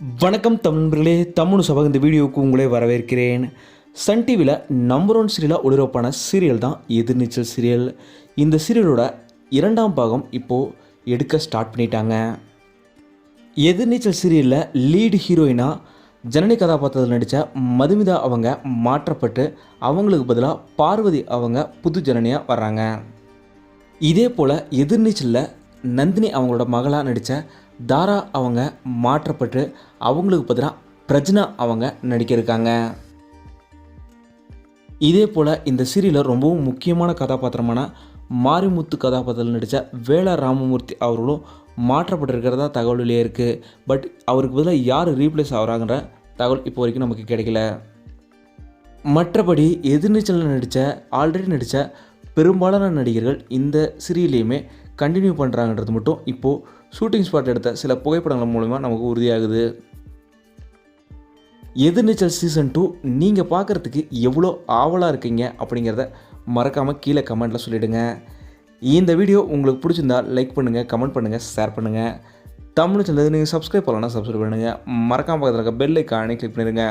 வணக்கம் தமிழர்களே தமிழ் சபக இந்த வீடியோவுக்கு உங்களே வரவேற்கிறேன். சன் டிவியில் நம்பர் ஒன் சீரியலாக ஒளிபரப்பான சீரியல் தான் எதிர்நீச்சல் சீரியல் இந்த சீரியலோட இரண்டாம் பாகம் இப்போது எடுக்க ஸ்டார்ட் பண்ணிட்டாங்க. எதிர்நீச்சல் சீரியலில் லீடு ஹீரோயினாக ஜனனி கதாபாத்திரத்தில் நடித்த மதுமிதா அவங்க மாற்றப்பட்டு அவங்களுக்கு பதிலாக பார்வதி அவங்க புது ஜனனியாக வர்றாங்க. இதே போல் எதிர்நீச்சலில் நந்தினி அவங்களோட மகளாக நடித்த தாரா அவங்க மாற்றப்பட்டு அவங்களுக்கு பதிலாக பிரஜ்னா அவங்க நடிக்க இருக்காங்க இதே போல் இந்த சீரியலில் ரொம்பவும் முக்கியமான கதாபாத்திரமான மாரிமுத்து கதாபாத்திரத்தில் நடித்த வேளா ராமமூர்த்தி அவர்களும் மாற்றப்பட்டிருக்கிறதா தகவலிலே இருக்குது பட் அவருக்கு பதிலாக யார் ரீப்ளேஸ் ஆகிறாங்கிற தகவல் இப்போ வரைக்கும் நமக்கு கிடைக்கல. மற்றபடி எதிர்நீச்சலில் நடித்த ஆல்ரெடி நடித்த பெரும்பாலான நடிகர்கள் இந்த சீரியலையுமே கண்டினியூ பண்ணுறாங்கன்றது மட்டும் இப்போது ஷூட்டிங் ஸ்பாட் எடுத்த சில புகைப்படங்கள் மூலிமா நமக்கு உறுதியாகுது. எதிர்நீச்சல் சீசன் டூ நீங்கள் பார்க்குறதுக்கு எவ்வளோ ஆவலாக இருக்கீங்க அப்படிங்கிறத மறக்காமல் கீழே கமெண்ட்டில் சொல்லிவிடுங்க இந்த வீடியோ உங்களுக்கு பிடிச்சிருந்தா லைக் பண்ணுங்கள் கமெண்ட் பண்ணுங்கள் ஷேர் பண்ணுங்கள் தமிழ் சேனல் நீங்கள் சப்ஸ்கிரைப் பண்ணலன்னா சப்ஸ்கிரைப் பண்ணுங்கள் மறக்காமல் பக்கத்தில் இருக்க பெல் ஐக்கானே கிளிக் பண்ணிடுங்க.